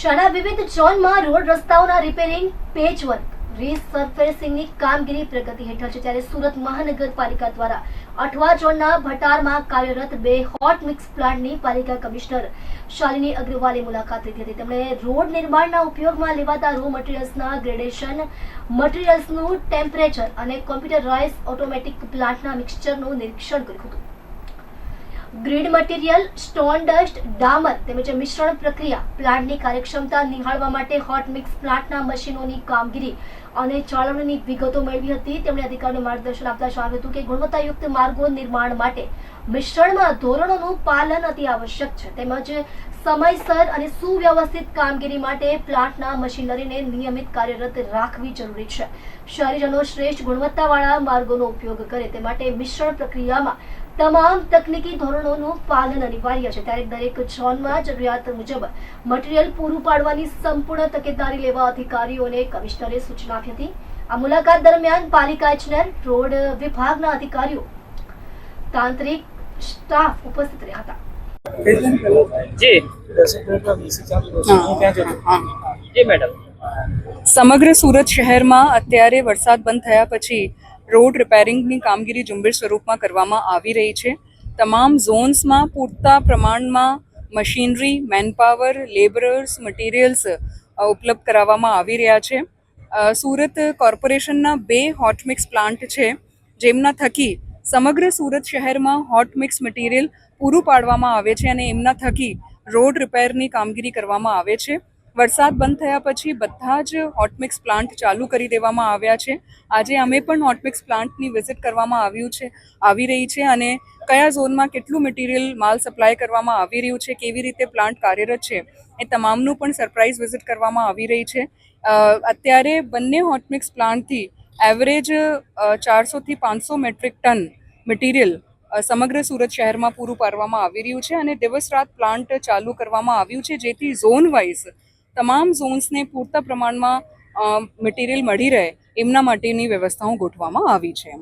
શાળા વિવિધ ઝોનમાં રોડ રસ્તાઓના રિપેરિંગ પેચવર્ક રીસર્ફેસિંગની કામગીરી પ્રગતિ હેઠળ છે. ત્યારે સુરત મહાનગરપાલિકા દ્વારા અઠવા ઝોનના ભટારમાં કાર્યરત બે હોટ મિક્સ પ્લાન્ટની પાલિકા કમિશનર શાલિની અગ્રવાલે મુલાકાત લીધી હતી. તેમણે રોડ નિર્માણના ઉપયોગમાં લેવાતા રો મટીરિયલ્સના ગ્રેડેશન મટીરિયલ્સનું ટેમ્પરેચર અને કોમ્પ્યુટરાઇઝ ઓટોમેટિક પ્લાન્ટના મિક્સચરનું નિરીક્ષણ કર્યું હતું. ગ્રીડ મટીરિયલ, સ્ટોન ડસ્ટ, ડામર તેમજ મિશ્રણ પ્રક્રિયા પ્લાન્ટની કાર્યક્ષમતા નિહાળવા માટે હોટ મિક્સ પ્લાન્ટના મશીનોની કામગીરી અને જાળવણીની વિગતો મેળવી હતી. તેમણે અધિકારીઓને માર્ગદર્શન આપતા જણાવ્યું હતું કે ગુણવત્તાયુક્ત માર્ગો નિર્માણ માટે મિશ્રણમાં ધોરણોનું પાલન અતિ આવશ્યક છે. તેમજ સમયસર અને સુવ્યવસ્થિત કામગીરી માટે પ્લાન્ટના મશીનરીને નિયમિત કાર્યરત રાખવી જરૂરી છે. શહેરીજનો શ્રેષ્ઠ ગુણવત્તાવાળા માર્ગોનો ઉપયોગ કરે તે માટે મિશ્રણ પ્રક્રિયામાં તમામ તકનીકી ધોરણોનું પાલન અનિવાર્ય છે. ત્યારે દરેક ઝોનમાં જરૂરિયાત મુજબ મટીરીયલ પૂરું પાડવાની સંપૂર્ણ તકેદારી લેવા અધિકારીઓને કમિશનરે સૂચના આપી હતી. આ મુલાકાત દરમિયાન પાલિકા ઇજનેર, રોડ વિભાગના અધિકારીઓ, તાંત્રિક સ્ટાફ ઉપસ્થિત રહ્યા હતા. જી. જી મેડમ. સમગ્ર સુરત શહેરમાં અત્યારે વરસાદ બંધ થયા પછી રોડ રિપેરિંગની કામગીરી ઝુંબેશ સ્વરૂપમાં કરવામાં આવી રહી છે. તમામ ઝોન્સમાં પૂરતા પ્રમાણમાં મશીનરી મેનપાવર લેબરર્સ મટીરિયલ્સ ઉપલબ્ધ કરાવવામાં આવી રહ્યા છે. સુરત કોર્પોરેશનના બે હોટ મિક્સ પ્લાન્ટ છે જેમના થકી સમગ્ર સુરત શહેરમાં હોટ મિક્સ મટીરિયલ પૂરું પાડવામાં આવે છે અને એમના થકી રોડ રિપેરની કામગીરી કરવામાં આવે છે. વરસાદ બંધ થયા પછી બધા જ હોટમિક્સ પ્લાન્ટ ચાલુ કરી દેવામાં આવ્યા છે. આજે અમે પણ હોટમિક્સ પ્લાન્ટની વિઝિટ કરવામાં આવ્યું છે, આવી રહી છે અને કયા ઝોનમાં કેટલું મટીરિયલ માલ સપ્લાય કરવામાં આવી રહ્યું છે, કેવી રીતે પ્લાન્ટ કાર્યરત છે, એ તમામનું પણ સરપ્રાઇઝ વિઝિટ કરવામાં આવી રહી છે. અત્યારે બંને હોટમિક્સ પ્લાન્ટથી એવરેજ ચારસોથી પાંચસો મેટ્રિક ટન મટીરિયલ સમગ્ર સુરત શહેરમાં પૂરું પાડવામાં આવી રહ્યું છે અને દિવસ રાત પ્લાન્ટ ચાલુ કરવામાં આવ્યું છે, જેથી ઝોન વાઇઝ તમામ ઝોન્સને પૂરતા પ્રમાણમાં મટીરિયલ મળી રહે, એમના માટેની વ્યવસ્થાઓ ગોઠવામાં આવી છે.